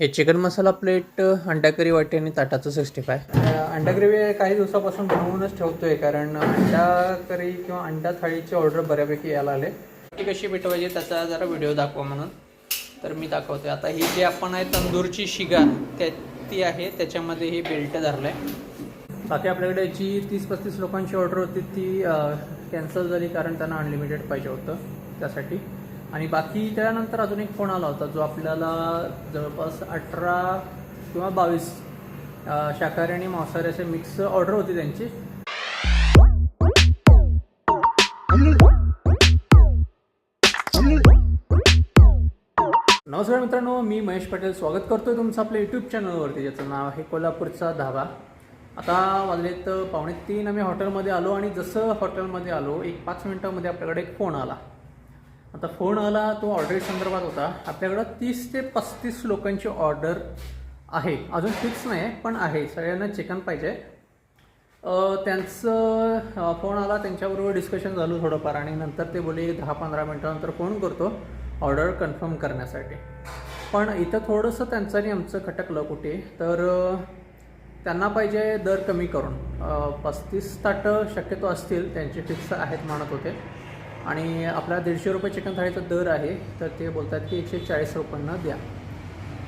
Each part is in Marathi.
हे चिकन मसाला प्लेट अंडा करी वाटी आणि ताटाचं सिक्स्टी फाय अंडा ग्रेव्ही काही दिवसापासून बनवूनच ठेवतोय कारण अंडा करी किंवा अंडा थाळीची ऑर्डर बऱ्यापैकी यायला आले. ती कशी पेटवायची त्याचा जरा व्हिडिओ दाखवा म्हणून. तर मी दाखवते आता ही जी आपण आहे तंदूरची शिगा त्या ती आहे त्याच्यामध्ये ही बेल्ट धरलं आहे बाकी आपल्याकडे जी तीस पस्तीस लोकांची ऑर्डर होती ती कॅन्सल झाली कारण त्यांना अनलिमिटेड पाहिजे होतं त्यासाठी. आणि बाकी त्यानंतर अजून एक फोन आला होता जो आपल्याला जवळपास अठरा किंवा बावीस शाकाहारी आणि मांसाहारी असे मिक्स ऑर्डर होती त्यांची. नमस्कार मित्रांनो मी महेश पटेल स्वागत करतोय तुमचं आपल्या यूट्यूब चॅनलवरती ज्याचं नाव आहे कोल्हापूरचा धाबा आता वाजलेत पावणे तीन आम्ही हॉटेलमध्ये आलो आणि जसं हॉटेलमध्ये आलो एक पाच मिनिटामध्ये आपल्याकडे एक फोन आला. आता फोन आला तो ऑर्डर संदर्भात होता. आपल्याकडं तीस ते पस्तीस लोकांची ऑर्डर आहे. अजून फिक्स नाही पण आहे. सगळ्यांना चिकन पाहिजे. त्यांचं फोन आला त्यांच्याबरोबर डिस्कशन झालं थोडंफार. आणि नंतर ते बोले दहा पंधरा मिनटानंतर फोन करतो ऑर्डर कन्फर्म करण्यासाठी. पण इथं थोडंसं त्यांचं आणि आमचं खटकलं कुठे? तर त्यांना पाहिजे दर कमी करून. पस्तीस ताटं शक्यतो असतील त्यांचे फिक्स आहेत म्हणत होते. आणि आपला दीडशे रुपये चिकन थाळीचा दर आहे तर ते बोलतात की एकशे चाळीस रुपयांना द्या.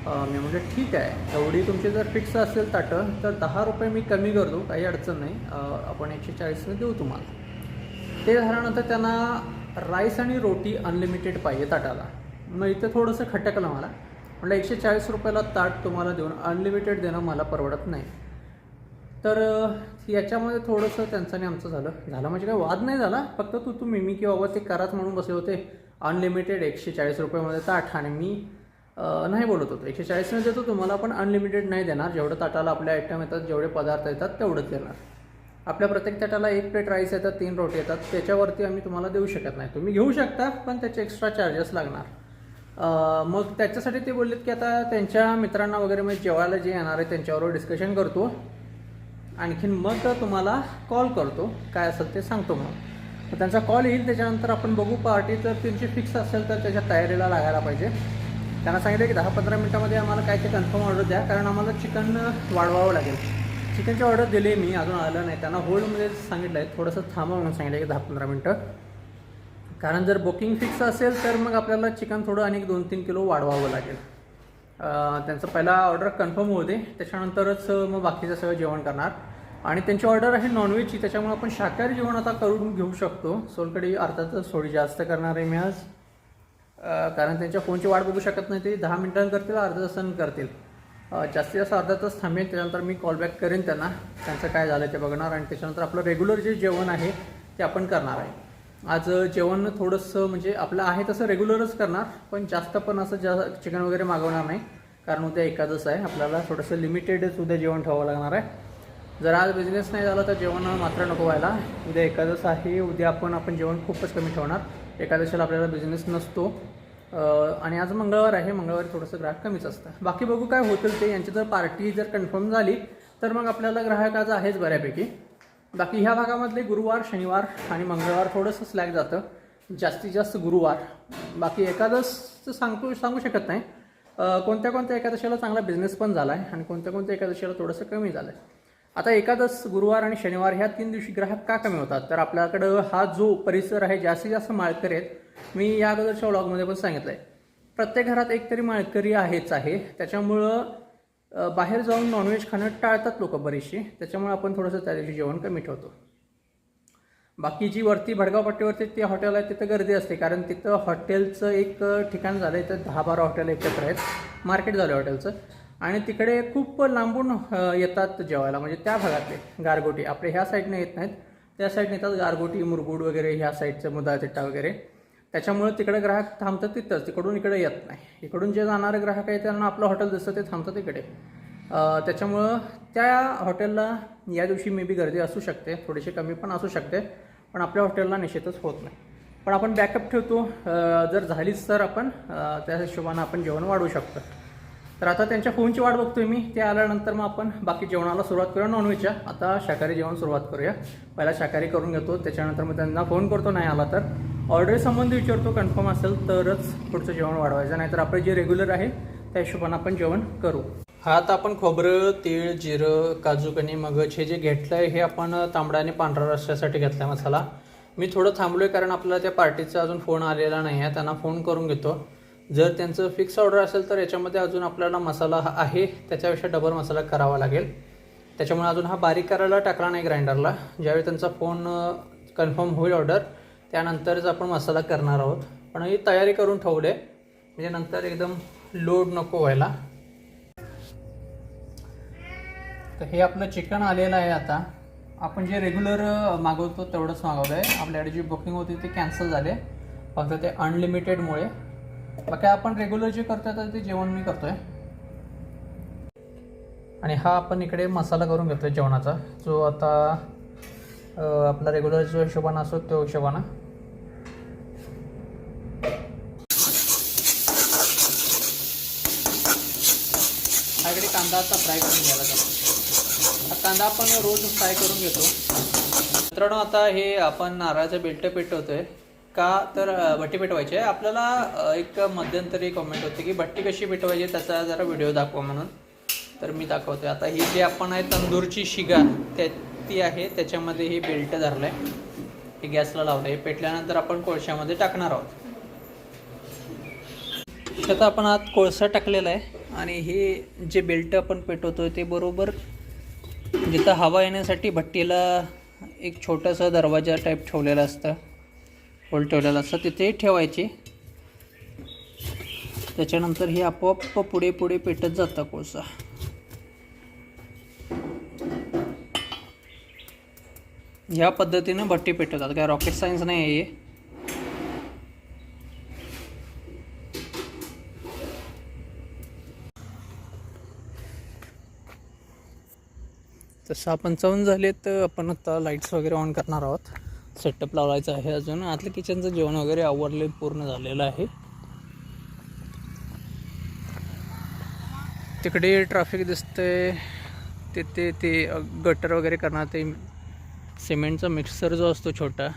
मी म्हणजे ठीक आहे. एवढी तुमची जर फिक्स असेल ताटं तर दहा रुपये मी कमी करतो काही अडचण नाही. आपण एकशे चाळीसने देऊ तुम्हाला. ते झाल्यानंतर त्यांना राईस आणि रोटी अनलिमिटेड पाहिजे ताटाला. मग इथं थोडंसं खटकलं मला. म्हटलं एकशे चाळीस रुपयाला ताट तुम्हाला देऊन अनलिमिटेड देणं मला परवडत नाही. तर याच्यामध्ये थोडंसं त्यांचं आणि आमचं झालं. झालं म्हणजे काय वाद नाही झाला. फक्त तू तू मिमी की बाबा ते कराच म्हणून बसले होते. अनलिमिटेड एकशे चाळीस रुपयामध्ये ताट. आणि मी नाही बोलत होतो. एकशे चाळीसने देतो तुम्हाला पण अनलिमिटेड नाही देणार. जेवढं ताटाला आपल्या आयटम येतात जेवढे पदार्थ येतात तेवढंच देणार. आपल्या प्रत्येक ताटाला एक प्लेट राईस येतात तीन रोटी येतात. त्याच्यावरती आम्ही तुम्हाला देऊ शकत नाही. तुम्ही घेऊ शकता पण त्याचे एक्स्ट्रा चार्जेस लागणार. मग त्याच्यासाठी ते बोललेत की आता त्यांच्या मित्रांना वगैरे म्हणजे जेवायला जे येणार आहे त्यांच्याबरोबर डिस्कशन करतो. आणखीन मग तुम्हाला कॉल करतो. काय असेल ते सांगतो मग त्यांचा कॉल येईल त्याच्यानंतर आपण बघू पार्टी जर त्यांची फिक्स असेल तर त्याच्या तयारीला लागायला पाहिजे. त्यांना सांगितलं की दहा पंधरा मिनटामध्ये आम्हाला काय ते कन्फर्म ऑर्डर द्या कारण आम्हाला चिकन वाढवावं लागेल. चिकनची ऑर्डर दिली मी अजून आलं नाही. त्यांना होल्डमध्ये सांगितलं आहे थोडंसं थांबा म्हणून सांगितलं की दहा पंधरा मिनटं. कारण जर बुकिंग फिक्स असेल तर मग आपल्याला चिकन थोडं आणि दोन तीन किलो वाढवावं लागेल. त्यांचं पहिला ऑर्डर कन्फर्म होऊ दे. त्याच्यानंतरच मग बाकीचं सगळं जेवण करणार. आणि त्यांची ऑर्डर आहे नॉनव्हेजची त्याच्यामुळे आपण शाकाहारी जेवण आता करून घेऊ शकतो. सोलकडी अर्थातच थोडी जास्त करणार आहे मी आज. कारण त्यांच्या फोनची वाट बघू शकत नाही ते. दहा मिनिटांनी करतील अर्धा तासानं करतील. जास्तीत जास्त अर्धा तास थांबेल त्यानंतर मी कॉल बॅक करेन त्यांना. त्यांचं काय झालं ते बघणार आणि त्याच्यानंतर आपलं रेग्युलर जे जेवण आहे ते आपण करणार आहे. आज जेवण थोडंसं म्हणजे आपलं आहे तसं रेग्युलरच करणार पण जास्त पण असं जा चिकन वगैरे मागवणार नाही कारण उद्या एकादच आहे आपल्याला थोडंसं लिमिटेडच उद्या जेवण ठेवावं लागणार आहे. जर आज बिझनेस नाही झाला तर जेवण मात्र नको व्हायला. उद्या एकादश आहे उद्या आपण आपण जेवण खूपच कमी ठेवणार. एकादशीला आपल्याला बिझनेस नसतो. आणि आज मंगळवार आहे मंगळवारी थोडंसं ग्राहक कमीच असतं बाकी बघू काय होतील ते यांची जर पार्टी जर कन्फर्म झाली तर मग आपल्याला ग्राहक आज आहेच बऱ्यापैकी. बाकी ह्या भागामधले गुरुवार शनिवार आणि मंगळवार थोडंसं स्लॅग जातं. जास्तीत जास्त गुरुवार. बाकी एकादशचं सांगतो सांगू शकत नाही. कोणत्या कोणत्या एकादशीला चांगला बिझनेस पण झाला आहे आणि कोणत्या कोणत्या एकादशीला थोडंसं कमी झालं आहे आता एकादश गुरुवार आणि शनिवार ह्या तीन दिवशी ग्राहक का कमी होतात? तर आपल्याकडं हा जो परिसर आहे जास्तीत जास्त माळकरी आहेत. मी या अगोदरच्या व्लॉगमध्ये पण सांगितलं आहे प्रत्येक घरात एकतरी माळकरी आहेच आहे. त्याच्यामुळं बाहेर जाऊन नॉनव्हेज खाणं टाळतात लोक बरीचशी. त्याच्यामुळे आपण थोडंसं त्या दिवशी जेवण कमी ठेवतो. बाकी जी वरती भडगाव पट्टीवरती ते हॉटेल आहे तिथं गर्दी असते. कारण तिथं हॉटेलचं एक ठिकाण झालं आहे तर दहा बारा हॉटेल एकत्र आहेत. मार्केट झालं हॉटेलचं. आणि तिकडे खूप लांबून येतात जेवायला. म्हणजे त्या भागातले गारगोटी. आपले ह्या साईडने येत नाहीत. त्या साईडने येतात गारगोटी मुरगुड वगैरे ह्या साईडचं मुदातिट्टा वगैरे. त्याच्यामुळे तिकडे ग्राहक थांबतात तिथंच. तिकडून इकडे येत नाही. इकडून जे जाणारे ग्राहक आहे त्यांना आपलं हॉटेल दिसतं ते थांबतात इकडे. त्याच्यामुळं त्या हॉटेलला या दिवशी मे बी गर्दी असू शकते. थोडीशी कमी पण असू शकते. पण आपल्या हॉटेलला निश्चितच होत नाही. पण आपण बॅकअप ठेवतो. जर झालीच तर आपण त्या हिशोबानं आपण जेवण वाढवू शकतो. तर आता त्यांच्या फोनची वाट बघतोय मी. ते आल्यानंतर मग आपण बाकी जेवणाला सुरुवात करूया नॉनव्हेजच्या आता शाकाहारी जेवण सुरुवात करूया. पहिला शाकाहारी करून घेतो. त्याच्यानंतर मग त्यांना फोन करतो. नाही आला तर. ऑर्डरसंबंधी विचारतो कन्फर्म असेल तरच पुढचं जेवण वाढवायचं नाहीतर आपलं जे रेग्युलर आहे त्या हिशोबाने आपण जेवण करू. हा आता आपण खोबरं तीळ जिरं काजू कणी मगज हे जे घेतलं आहे हे आपण तांबडा आणि पांढरा रस्त्यासाठी घेतला आहे मसाला. मी थोडं थांबलो आहे कारण आपल्याला त्या पार्टीचा अजून फोन आलेला नाही आहे त्यांना फोन करून घेतो. जर त्यांचं फिक्स ऑर्डर असेल तर याच्यामध्ये अजून आपल्याला मसाला हा आहे त्याच्यापेक्षा डबल मसाला करावा लागेल. त्याच्यामुळे अजून हा बारीक करायला टाकला नाही ग्राइंडरला. ज्यावेळी त्यांचा फोन कन्फर्म होईल ऑर्डर त्यानंतरच आपण मसाला करणार आहोत. पण ही तयारी करून ठेवले. म्हणजे नंतर एकदम लोड नको व्हायला. तर हे आपलं चिकन आलेलं आहे आता. आपण जे रेग्युलर मागवतो तेवढंच मागवलं आहे आपल्याकडे जी बुकिंग होती ती कॅन्सल झाले. फक्त ते अनलिमिटेडमुळे बाकी आपण रेग्युलर जे करतो तर ते जेवण मी करतोय. आणि हा आपण इकडे मसाला करून घेतोय जेवणाचा. जो आता आपला रेग्युलर जो हिशोबानं असतो तो हिशोबानं माझ्याकडे कांदा आता फ्राय करून घ्यायला जातो हा कांदा आपण रोज फ्राय करून घेतो. मित्रांनो आता हे आपण नारळाचं बेल्ट पेटवतोय. का तर भट्टी पेटवायची आहे. आपल्याला एक मध्यंतरी कमेंट होती की भट्टी कशी पेटवायची त्याचा जरा व्हिडिओ दाखवा म्हणून. तर मी दाखवतोय. आता ही जी आपण आहे तंदूरची शिगा त्या ती आहे त्याच्यामध्ये हे बेल्ट धरलंय. हे गॅसला लावलंय. हे पेटल्यानंतर आपण कोळशामध्ये टाकणार आहोत. आता आपण आत कोळसा टाकलेला आहे आणि हे जे बेल्ट आपण पेटवतोय ते बरोबर जिथं हवा येण्यासाठी भट्टीला एक छोटासा दरवाजा टाईप ठेवलेला असतं. होल ठेवलेला असतं. तिथे ठेवायचे. त्याच्यानंतर हे आपोआप पुढे पुढे पेटत जातं कोळसा. ह्या पद्धतीनं भट्टी पेटवतात. काय रॉकेट सायन्स नाही आहे हे. तसं आपण चवून झाले तर आपण आता लाईट्स वगैरे ऑन करणार आहोत. सेटअप लावायचं आहे अजून. आतलं किचनचं जेवण वगैरे आवडले पूर्ण झालेलं आहे. तिकडे ट्रॅफिक दिसतंय. तिथे ते गटर वगैरे करणार ते सिमेंटचा मिक्सर जो असतो छोटा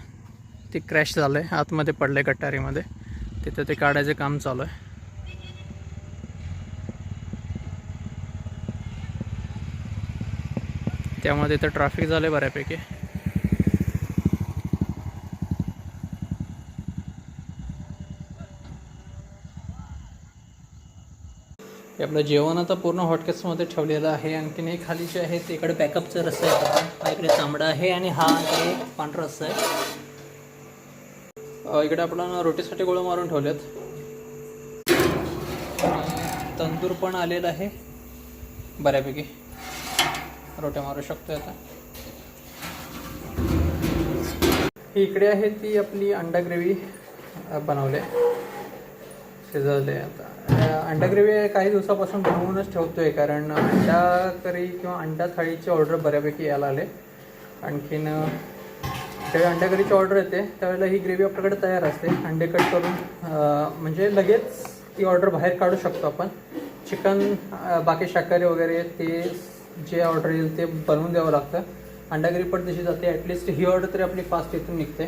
ते क्रॅश झालं आहे आतमध्ये पडलं आहे गटारीमध्ये. तिथं ते काढायचं काम चालू आहे. त्यामुळे तिथं ट्रॅफिक झालं आहे बऱ्यापैकी. आपलं जेवण आता पूर्ण हॉटकेसमध्ये ठेवलेलं आहे. आणखीन हे खाली जे आहे ते इकडे बॅकअपचा रस्सा आहे आता. हा इकडे तांबडा आहे आणि हा इकडे पांढरा रस्सा आहे. इकडे आपण रोटीसाठी गोळं मारून ठेवलेत तंदूर पण आलेला आहे. बऱ्यापैकी. रोट्या मारू शकतो आता. ही इकडे आहे ती आपली अंडा ग्रेव्ही बनवले. शिजवले आता. अं, अंडा ग्रेव्ही काही दिवसापासून बनवूनच ठेवतोय कारण अंडा करी किंवा अंडा थाळीची ऑर्डर बऱ्यापैकी यायला आले. आणखीन ज्यावेळी अंडा करीची ऑर्डर येते त्यावेळेला ही ग्रेव्ही आपल्याकडे तयार असते. अंडे कट करून म्हणजे लगेच ती ऑर्डर बाहेर काढू शकतो आपण. चिकन बाकी शाकाहारी वगैरे ते जे ऑर्डर येईल ते बनवून द्यावं लागतं. अंडा पण तशी जाते ॲटलिस्ट ही ऑर्डर तरी आपली फास्ट इथून निघते.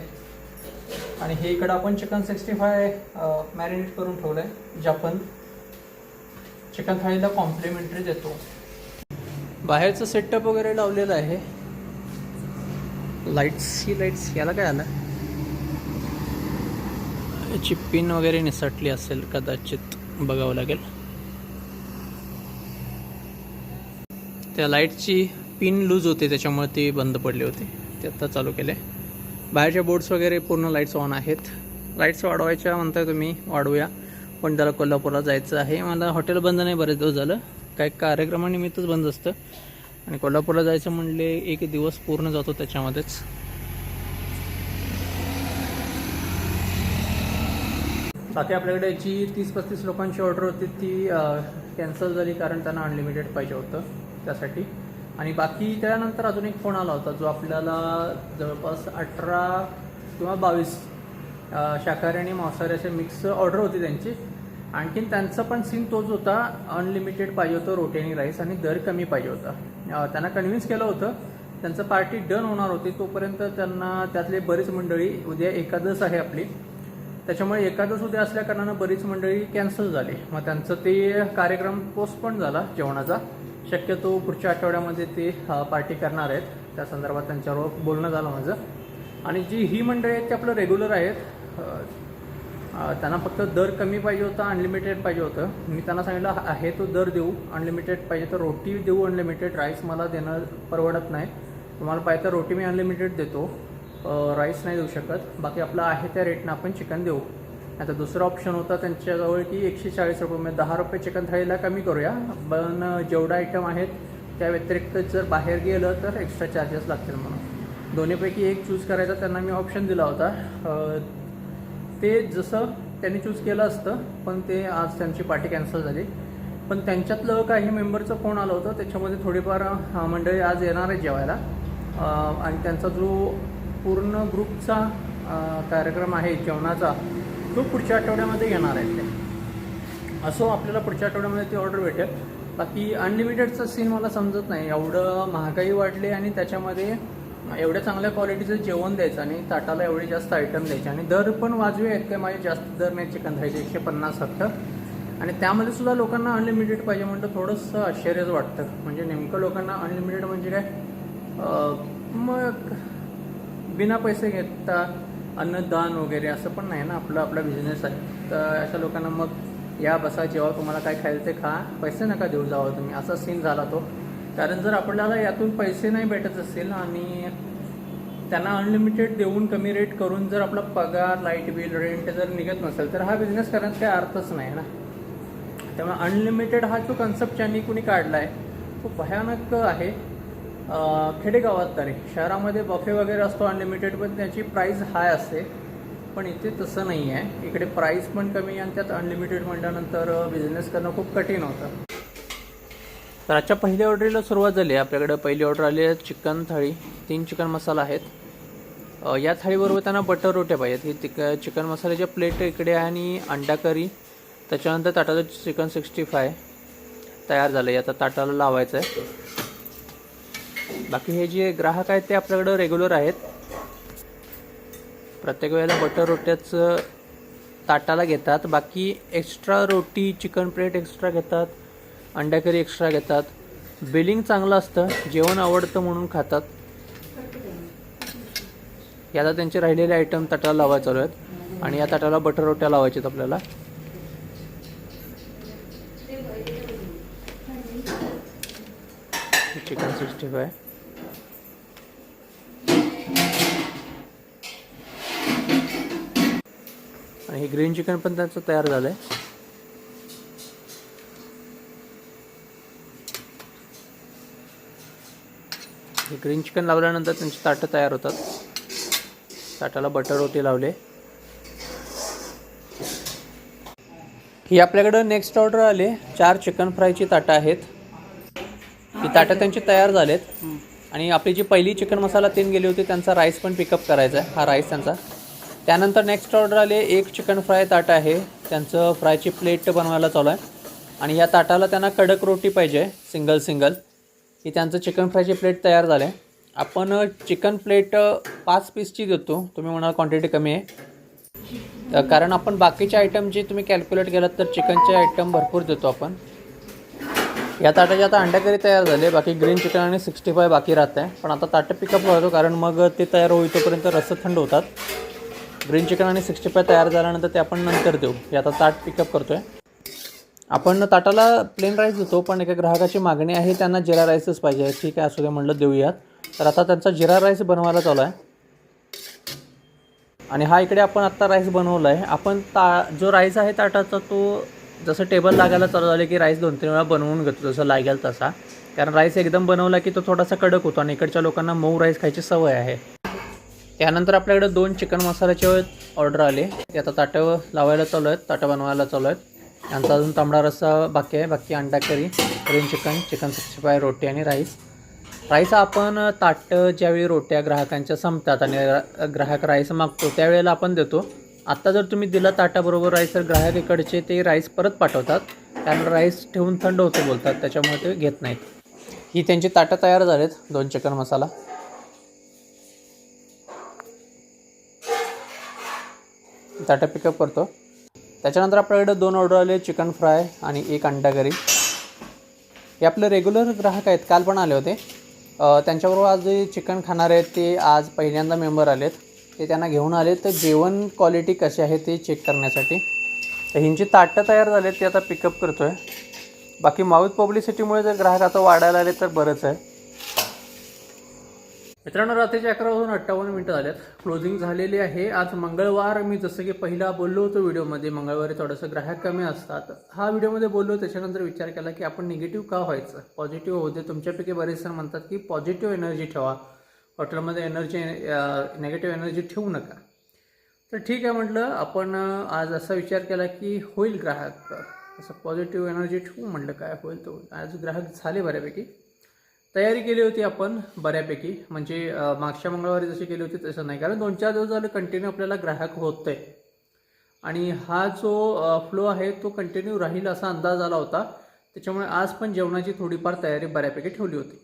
आणि हे इकडं आपण चिकन सिक्स्टी फाय मॅरिनेट करून ठेवलं आहे जे आपण चिकन थाळीला कॉम्प्लिमेंटरी देतो. बाहेरचं सेटअप वगैरे लावलेलं आहे. लाईट्स ही लाईट्स याला काय आलं याची पिन वगैरे निसटली असेल कदाचित बघावं लागेल. त्या लाईटची पिन लूज होते त्याच्यामुळे ती बंद पडली होती. ते आत्ता चालू केले बाहेरच्या बोर्ड्स वगैरे पूर्ण लाईट्स ऑन आहेत. लाईट्स वाढवायच्या म्हणताय तुम्ही वाढवूया. पण त्याला कोल्हापूरला जायचं आहे. मला हॉटेल बंद नाही बरेच दिवस झालं. काही कार्यक्रमानिमित्तच बंद असतं. आणि कोल्हापूरला जायचं म्हणले एक दिवस पूर्ण जातो त्याच्यामध्येच. बाकी आपल्याकडे जी तीस पस्तीस लोकांची ऑर्डर होती ती कॅन्सल झाली कारण त्यांना अनलिमिटेड पाहिजे होतं. त्यासाठी आणि बाकी त्यानंतर अजून एक फोन आला होता जो आपल्याला जवळपास अठरा किंवा बावीस शाकाहारी आणि मांसाहारी असे मिक्स ऑर्डर होती त्यांची. आणखीन त्यांचा पण सीन तोच होता अनलिमिटेड पाहिजे होतं रोटी आणि राईस आणि दर कमी पाहिजे होता. त्यांना कन्व्हिन्स केलं होतं त्यांचं पार्टी डन होणार होती तोपर्यंत त्यांना त्यातले बरीच मंडळी उद्या एकादश आहे आपली. त्याच्यामुळे एकादश उद्या असल्या कारणानं बरीच मंडळी कॅन्सल झाली. मग त्यांचं ते कार्यक्रम पोस्टपोन झाला जेवणाचा. शक्यतो पुढच्या आठवड्यामध्ये ते पार्टी करणार आहेत. त्या संदर्भात त्यांच्याबरोबर बोलणं झालं माझं. आणि जी ही मंडळी आहेत ते आपलं रेग्युलर आहेत. त्यांना फक्त दर कमी पाहिजे होता अनलिमिटेड पाहिजे होतं. मी त्यांना सांगितलं आहे तो दर देऊ. अनलिमिटेड पाहिजे तर रोटी देऊ अनलिमिटेड राईस मला देणं परवडत नाही. तुम्हाला पाहिजे तर रोटी मी अनलिमिटेड देतो. राईस नाही देऊ शकत. बाकी आपलं आहे त्या रेटनं आपण चिकन देऊ. आता दुसरा ऑप्शन होता त्यांच्याजवळ की एकशे चाळीस रुपये म्हणजे दहा रुपये चिकन थाळीला कमी करूया. पण जेवढा आयटम आहेत त्या व्यतिरिक्त जर बाहेर गेलं तर एक्स्ट्रा चार्जेस लागतील म्हणून. दोन्हीपैकी एक चूज करायचा त्यांना मी ऑप्शन दिला होता. ते जसं त्यांनी चूज केलं असतं पण ते आज त्यांची पार्टी कॅन्सल झाली. पण त्यांच्यातलं काही मेंबरचं फोन आलं होतं त्याच्यामध्ये थोडीफार मंडळी आज येणार आहेत जेवायला. आणि त्यांचा जो पूर्ण ग्रुपचा कार्यक्रम आहे जेवणाचा तो पुढच्या आठवड्यामध्ये येणार आहे. ते असो आपल्याला पुढच्या आठवड्यामध्ये ती ऑर्डर भेटेल. बाकी अनलिमिटेडचं सीन मला समजत नाही. एवढं महागाई वाढली आणि त्याच्यामध्ये एवढ्या चांगल्या क्वालिटीचं जेवण द्यायचं आणि ताटाला एवढे जास्त आयटम द्यायचे. आणि दर पण वाजवे आहेत काय माझे जास्त दर नाही. चिकन राहायचे एकशे पन्नास फक्त. आणि त्यामध्ये सुद्धा लोकांना अनलिमिटेड पाहिजे म्हणतं थोडंसं आश्चर्यच वाटतं. म्हणजे नेमकं लोकांना अनलिमिटेड म्हणजे काय? मग बिना पैसे घेता अन्नदान वगैरे असं पण नाही ना आपलं आपला बिझनेस आहे. तर अशा लोकांना मग या बसा जेव्हा तुम्हाला काय खायचं ते खा. पैसे नका देऊ जावं तुम्ही. असा सीन झाला तो. कारण जर आपल्याला यातून पैसे नाही भेटत असेल आणि त्यांना अनलिमिटेड देऊन कमी रेट करून जर आपला पगार लाइट बिल रेंट जर निघत नसेल तर हा बिझनेस करण्यात काही अर्थच नाही ना. त्यामुळे अनलिमिटेड हा जो कन्सेप्ट ज्यांनी कुणी काढला आहे तो भयानक आहे. खेडेगावात तरी. शहरामध्ये बफे वगैरे असतो अनलिमिटेड पण त्याची प्राईस हाय असते. पण इथे तसं नाही आहे इकडे प्राईस पण कमी आणि त्यात अनलिमिटेड म्हटल्यानंतर बिझनेस करणं खूप कठीण होतं. तर आजच्या पहिल्या ऑर्डरीला सुरुवात झाली. आहे आपल्याकडे पहिली ऑर्डर आली आहे चिकन थाळी. तीन चिकन मसाला आहेत. या थाळीबरोबर त्यांना बटर रोट्या पाहिजेत. ही तिक चिकन मसाल्याच्या प्लेट इकडे आहे आणि अंडा करी त्याच्यानंतर ताटाचं चिकन सिक्स्टी फाय तयार झालं आहे आता ताटाला लावायचं आहे बाकी हे जे ग्राहक आहेत ते आपल्याकडं रेग्युलर आहेत. प्रत्येक वेळेला बटर रोट्याचं ताटाला घेतात. बाकी एक्स्ट्रा रोटी चिकन प्लेट एक्स्ट्रा घेतात. अंडा करी एक्स्ट्रा घेतात. बिलिंग चांगलं असतं. जेवण आवडतं म्हणून खातात. याला त्यांचे राहिलेले आयटम ताटाला लावाय चालू आहेत. आणि या ताटाला बटर रोट्या लावायचे आहेत आपल्याला. चिकन सिक्स्टी फाय आणि हे ग्रीन चिकन पण त्यांचं तयार झालं आहे हे ग्रीन चिकन लावल्यानंतर त्यांची ताटं तयार होतात. ताटाला बटर रोटी लावले. ही आपल्याकडं नेक्स्ट ऑर्डर आले. चार चिकन फ्रायची ताटं आहेत. ही ताटं त्यांची तयार झालेत. आणि आपली जी पहिली चिकन मसाला तीन गेली होती त्यांचा राईस पण पिकअप करायचा आहे. हा राईस त्यांचा. त्यानंतर नेक्स्ट ऑर्डर आले एक चिकन फ्राय ताट आहे. त्यांचं फ्रायची प्लेट बनवायला चालू आहे. आणि या ताटाला त्यांना कडक रोटी पाहिजे सिंगल सिंगल ही त्यांचं चिकन फ्रायची प्लेट तयार झालं आहे आपण चिकन प्लेट पाच पीसची देतो तुम्ही म्हणाल क्वांटिटी कमी आहे. तर कारण आपण बाकीचे आयटम जे तुम्ही कॅल्क्युलेट केलात तर चिकनचे आयटम भरपूर देतो आपण. या ताटाचे आता अंड्याकरी करी तयार झाले. बाकी ग्रीन चिकन आणि सिक्स्टी फाय बाकी राहत आहे पण आता ताटं पिकअप होतो कारण मग ते तयार होई तोपर्यंत रस्स थंड होतात. ग्रीन चिकन आणि सिक्स्टी फाय तयार झाल्यानंतर ते आपण नंतर देऊ. हे आता ताट पिकअप करतो आहे आपण ताटाला प्लेन राईस देतो पण एका ग्राहकाची मागणी आहे त्यांना जिरा राईसच पाहिजे. ठीक आहे असू दे म्हणलं देऊयात. तर आता त्यांचा जिरा राईस बनवायला चालू आहे. आणि हा इकडे आपण आत्ता राईस बनवला आहे आपण ता जो राईस आहे ताटाचा तो जसं टेबल लागायला चालू झालं की राईस दोन तीन वेळा बनवून घेतो जसं लागेल तसा. कारण राईस एकदम बनवला की तो थोडासा कडक होतो आणि इकडच्या लोकांना मऊ राईस खायची सवय आहे. त्यानंतर आपल्याकडे दोन चिकन मसाल्याचे ऑर्डर आले. ते आता ताटं लावायला चालू आहेत ताटं बनवायला चालू आहेत. यांचा अजून तांबडा रस्सा बाकी आहे बाकी अंडा curry green chicken chicken sixty five रोटी आणि राईस. राईस आपण ताटं ज्यावेळी रोट्या ग्राहकांच्या संपतात आणि ग्राहक राईस मागतो त्यावेळेला आपण देतो. आत्ता जर तुम्ही दिला ताटाबरोबर राईस तर ग्राहक इकडचे ते राईस परत पाठवतात. त्यामुळे राईस ठेवून थंड होतं बोलतात त्याच्यामुळे ते घेत नाहीत. ही त्यांची ताटं तयार झालेत दोन चिकन मसाला. ताटा पिकअप करतो. त्याच्यानंतर आपल्याकडे दोन ऑर्डर आले चिकन फ्राय आणि एक अंडा करी हे आपले रेग्युलर ग्राहक आहेत काल पण आले होते. त्यांच्याबरोबर आज जे चिकन खाणारे आहेत ते आज पहिल्यांदा मेंबर आलेत. ते त्यांना घेऊन आले तर जेवण क्वालिटी कशी आहे ते चेक करण्यासाठी. तर ह्यांची ताटं तयार झाले ते आता पिकअप करतो आहे बाकी माऊथ पब्लिसिटीमुळे जर ग्राहक आता वाढायला आले तर बरंच आहे. मित्रांनो रात्रीचे अकरा वाजून अठ्ठावन्न मिनिटं झाल्यात क्लोजिंग झालेली आहे. आज मंगळवार मी जसं की पहिला बोललो होतो व्हिडिओमध्ये मंगळवारी थोडंसं ग्राहक कमी असतात. हा व्हिडिओमध्ये बोललो त्याच्यानंतर विचार केला की आपण निगेटिव्ह का व्हायचं? पॉझिटिव्ह होते तुमच्यापैकी बरेच जण म्हणतात की पॉझिटिव्ह एनर्जी ठेवा. हॉटेलमध्ये एनर्जी नेगेटिव्ह एनर्जी ठेवू नका. तर ठीक आहे म्हटलं आपण आज असा विचार केला की होईल ग्राहक. असं पॉझिटिव्ह एनर्जी ठेवू म्हटलं काय होईल तो. आज ग्राहक झाले बऱ्यापैकी. तयारी केली होती आपण बऱ्यापैकी. म्हणजे मागच्या मंगळवारी जशी केली होती तसं नाही. कारण दोन चार दिवस झाले कंटिन्यू आपल्याला ग्राहक होत आहे आणि हा जो फ्लो आहे तो कंटिन्यू राहील असा अंदाज आला होता. त्याच्यामुळे आज पण जेवणाची थोडीफार तयारी बऱ्यापैकी ठेवली होती.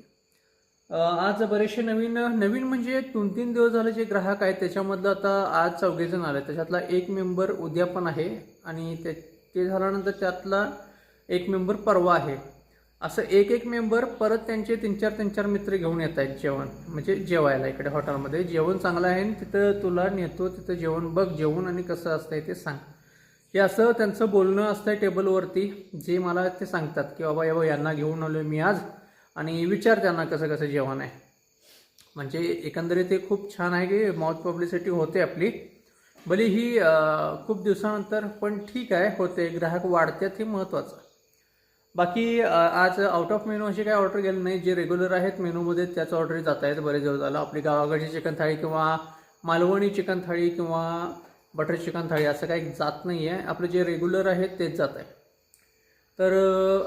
आज बरेचसे नवीन नवीन म्हणजे दोन तीन दिवस झाले जे ग्राहक आहेत त्याच्यामधलं आता आज चौघेजण आले त्याच्यातला एक मेंबर उद्या पण आहे आणि ते ते झाल्यानंतर त्यातला एक मेंबर परवा आहे. असं एक एक मेंबर परत त्यांचे तीन चार तीन चार मित्र घेऊन येत आहेत जेवण. म्हणजे जेवायला इकडे हॉटेलमध्ये. जेवण चांगलं आहे आणि तिथं तुला नेतो तिथं जेवण बघ जेवण आणि कसं असतंय ते सांग. हे असं त्यांचं बोलणं असतंय टेबलवरती जे मला ते सांगतात की बाबा या यांना घेऊन आलो मी आज आणि विचार त्यांना कसं कसं जेवण आहे. म्हणजे एकंदरीत ते खूप छान आहे की माउथ पब्लिसिटी होते आपली. भले ही खूप दिवसानंतर पण ठीक आहे होते. ग्राहक वाढतात हे महत्त्वाचं बाकी आज आउट ऑफ मेनू असे काही ऑर्डर गेले नाही. जे रेग्युलर आहेत मेनूमध्ये त्याच ऑर्डर जात आहेत बरेच दिवस झालं. आपली गावाकडची चिकन थाळी किंवा मालवणी चिकन थाळी किंवा बटर चिकन थाळी असं काही जात नाही आहे आपले जे रेग्युलर आहेत तेच जात आहे. तर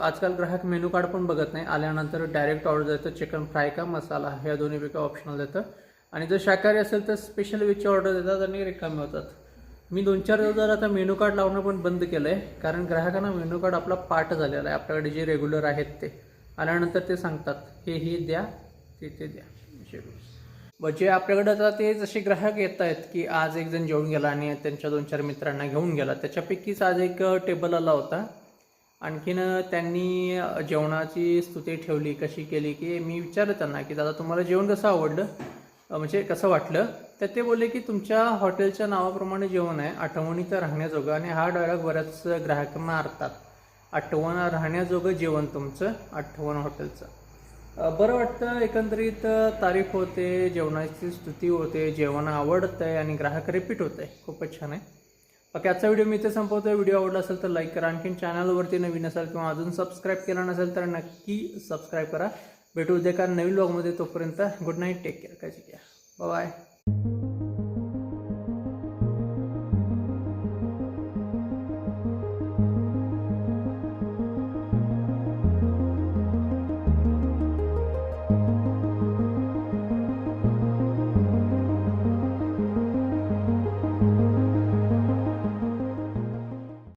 आजकाल ग्राहक मेनू कार्ड पण बघत नाही. आल्यानंतर डायरेक्ट ऑर्डर देतं. चिकन फ्राय का मसाला? ह्या दोन्हीपैकी ऑप्शनल देतं. आणि जर शाकाहारी असेल तर स्पेशल वेजची ऑर्डर देतात आणि रिकामे होतात. मी दोन चार दिवस जर आता मेनू कार्ड लावणं पण बंद केलं आहे कारण ग्राहकांना मेनू कार्ड आपला पाठ झालेला आहे. आपल्याकडे जे रेग्युलर आहेत ते. आल्यानंतर ते सांगतात हे हे द्या ते ते द्या. म्हणजे आपल्याकडे आता ते जसे ग्राहक येत आहेत की आज एक जण जेवून गेला आणि त्यांच्या दोन चार मित्रांना घेऊन गेला. त्याच्यापैकीच आज एक टेबल आला होता. आणखीन त्यांनी जेवणाची स्तुती ठेवली कशी केली की मी विचारलं त्यांना की दादा तुम्हाला जेवण कसं आवडलं? म्हणजे कसं वाटलं? तर ते बोलले की तुमच्या हॉटेलच्या नावाप्रमाणे जेवण आहे आठवणी तर राहण्याजोगं आणि हा डायलॉग बऱ्याच ग्राहकांना अर्थात आठवण राहण्याजोगं जेवण तुमचं आठवण हॉटेलचं. बरं वाटतं एकंदरीत तारीफ होते जेवणाची स्तुती होते जेवण आवडतं आहे आणि ग्राहक रिपीट होत आहे खूपच छान आहे. ओके आजचा व्हिडिओ मी इथे संपवतोय व्हिडिओ आवडला असेल तर लाईक करा. आणखीन चॅनलवरती नवीन असाल किंवा अजून सबस्क्राईब केला नसेल तर नक्की सबस्क्राईब करा. भेटू उद्या कारण नवीन ब्लॉगमध्ये तोपर्यंत गुड नाईट टेक केअर काळजी घ्या. बाय